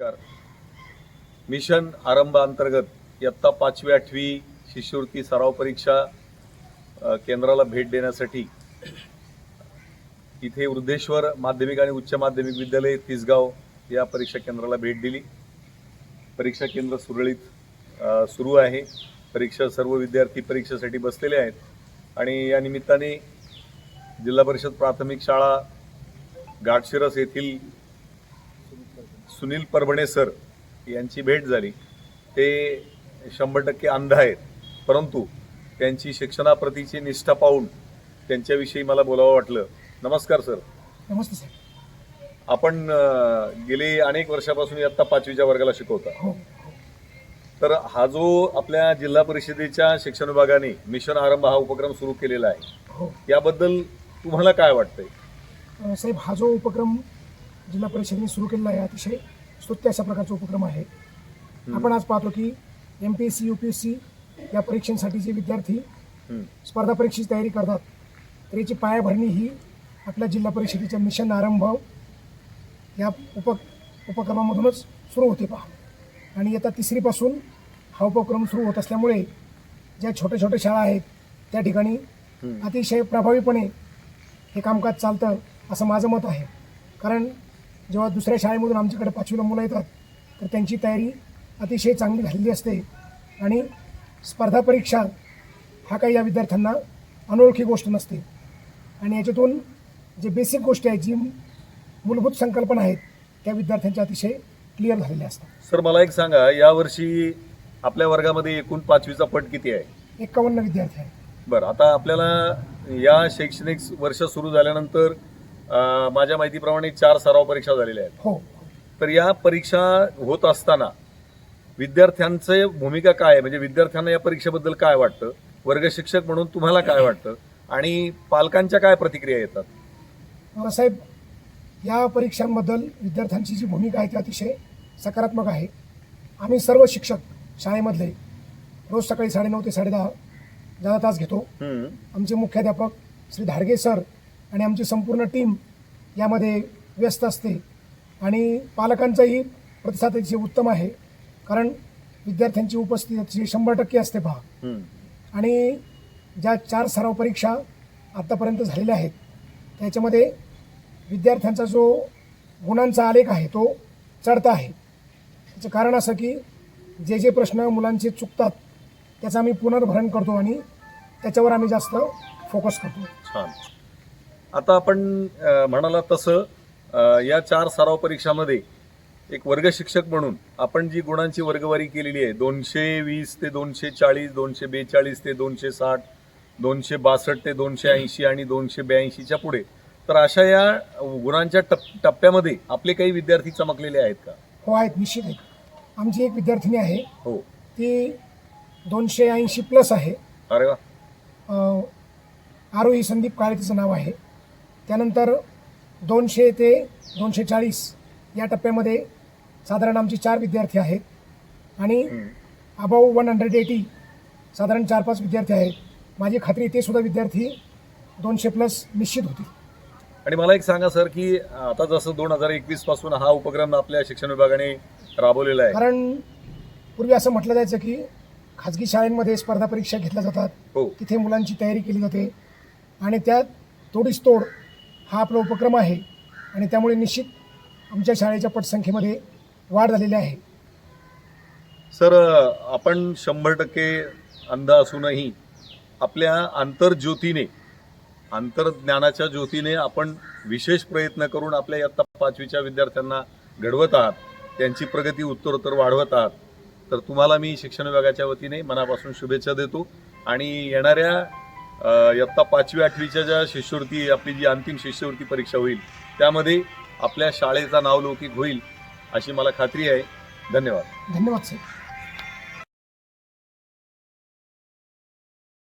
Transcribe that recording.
नमस्कार. मिशन आरंभ अंतर्गत इयत्ता पाचवी आठवी शिष्यवृत्ती सराव परीक्षा केंद्राला भेट देण्यासाठी इथे वृद्धेश्वर माध्यमिक आणि उच्च माध्यमिक विद्यालय तिसगाव या परीक्षा केंद्राला भेट दिली. परीक्षा केंद्र सुरळीत सुरू आहे. परीक्षा सर्व विद्यार्थी परीक्षेसाठी बसलेले आहेत. आणि या निमित्ताने जिल्हा परिषद प्राथमिक शाळा घाटशिरस येथील सुनील परभणे सर यांची भेट झाली. ते शंभर टक्के अंध आहेत. परंतु त्यांची शिक्षणाप्रतीची निष्ठा पाहून त्यांच्याविषयी मला बोलावं वाटलं. नमस्कार सर. नमस्ते साहेब आपण गेले अनेक वर्षापासून इयत्ता पाचवीच्या वर्गाला शिकवता. हो तर हा जो आपल्या जिल्हा परिषदेच्या शिक्षण विभागाने मिशन आरंभ हा उपक्रम सुरू केलेला आहे. हो. याबद्दल तुम्हाला काय वाटतंय? साहेब हा जो उपक्रम जिल्हा परिषदेने सुरू केलेला आहे अतिशय स्तुत्य अशा प्रकारचा उपक्रम आहे. आपण आज पाहतो की M P S C U P S C या परीक्षांसाठी जे विद्यार्थी स्पर्धा परीक्षेची तयारी करतात तर याची पायाभरणी ही आपल्या जिल्हा परिषदेच्या मिशन आरंभ या उप उपक्रमामधूनच सुरू होते पहा. आणि येत्या तिसरीपासून हा उपक्रम सुरू होत असल्यामुळे ज्या छोट्या छोट्या शाळा आहेत त्या ठिकाणी. अतिशय प्रभावीपणे हे कामकाज चालतं असं माझं मत आहे. कारण जेव्हा दुसऱ्या शाळेमधून आमच्याकडे पाचवीला मुलं येतात तर त्यांची तयारी अतिशय चांगली झालेली असते. आणि स्पर्धा परीक्षा हा काही या विद्यार्थ्यांना अनोळखी गोष्ट नसते. आणि याच्यातून जे बेसिक गोष्टी आहेत जी मूलभूत संकल्पना आहेत त्या विद्यार्थ्यांच्या अतिशय क्लिअर झालेल्या असतात. सर मला एक सांगा यावर्षी आपल्या वर्गामध्ये एकूण पाचवीचा पट किती आहे? एक्कावन्न विद्यार्थी आहेत. बरं आता आपल्याला या शैक्षणिक वर्ष सुरू झाल्यानंतर माझ्या माहितीप्रमाणे चार सराव परीक्षा झालेल्या आहेत. हो. तर या परीक्षा होत असताना विद्यार्थ्यांचे भूमिका काय आहे? म्हणजे विद्यार्थ्यांना या परीक्षेबद्दल काय वाटतं? वर्ग शिक्षक म्हणून तुम्हाला काय वाटतं? आणि पालकांच्या काय प्रतिक्रिया येतात? साहेब या परीक्षांबद्दल विद्यार्थ्यांची जी भूमिका आहे ती अतिशय सकारात्मक आहे. आम्ही सर्व शिक्षक शाळेमधले रोज सकाळी साडेनऊ ते साडेदहा जादा तास घेतो. आमचे मुख्याध्यापक श्री धारगे सर आणि आमची संपूर्ण टीम यामध्ये व्यस्त असते. आणि पालकांचाही प्रतिसाद अतिशय उत्तम आहे. कारण विद्यार्थ्यांची उपस्थिती अतिशय शंभर टक्के असते पहा. आणि ज्या चार सराव परीक्षा आत्तापर्यंत झालेल्या आहेत त्याच्यामध्ये विद्यार्थ्यांचा जो गुणांचा आलेख आहे तो चढता आहे. त्याचं कारण असं की जे जे प्रश्न मुलांचे चुकतात त्याचं आम्ही पुनर्भरण करतो आणि त्याच्यावर आम्ही जास्त फोकस करतो. छान. आता आपण म्हणाला तसं या चार सराव परीक्षामध्ये एक वर्ग शिक्षक म्हणून आपण जी गुणांची वर्गवारी केलेली आहे दोनशे वीस ते दोनशे चाळीस दोनशे बेचाळीस ते दोनशे साठ दोनशे बासष्ट ते दोनशे ऐंशी आणि दोनशे ब्याऐंशीच्या पुढे तर अशा या गुणांच्या टप टप्प्यामध्ये आपले काही विद्यार्थी चमकलेले आहेत का? हो आहेत निश्चित आहेत. आमची एक विद्यार्थिनी आहे. हो. ती दोनशे ऐंशी प्लस आहे. अरे वा. आरोही संदीप काळे तिचं नाव आहे. त्यानंतर दोनशे ते दोनशे चाळीस या टप्प्यामध्ये साधारण आमचे चार विद्यार्थी आहेत. आणि. अबाव वन हंड्रेड एटी साधारण चार पाच विद्यार्थी आहेत. माझी खात्री ते सुद्धा विद्यार्थी दोनशे प्लस निश्चित होतील. आणि मला एक सांगा सर की आता जसं दोन हजार एकवीसपासून हा उपक्रम आपल्या शिक्षण विभागाने राबवलेला आहे. कारण पूर्वी असं म्हटलं जायचं की खाजगी शाळांमध्ये स्पर्धा परीक्षा घेतल्या जातात. हो. तिथे मुलांची तयारी केली जाते. आणि त्यात तोडीस तोड हा आपला उपक्रम आहे आणि त्यामुळे निश्चित आमच्या शाळेच्या पटसंख्येमध्ये वाढ झालेली आहे. सर आपण शंभर टक्के अंध असूनही आपल्या आंतरज्योतीने आंतरज्ञानाच्या ज्योतीने आपण विशेष प्रयत्न करून आपल्या इयत्ता पाचवीच्या विद्यार्थ्यांना घडवत आहात. त्यांची प्रगती उत्तरोत्तर वाढवत आहात. तर तुम्हाला मी शिक्षण विभागाच्या वतीने मनापासून शुभेच्छा देतो आणि येणाऱ्या इयत्ता पाचवी आठवीच्या ज्या शिष्यवृत्ती आपली जी अंतिम शिष्यवृत्ती परीक्षा होईल त्यामध्ये आपल्या शाळेचा नावलौकिक होईल अशी मला खात्री आहे. धन्यवाद. धन्यवाद सर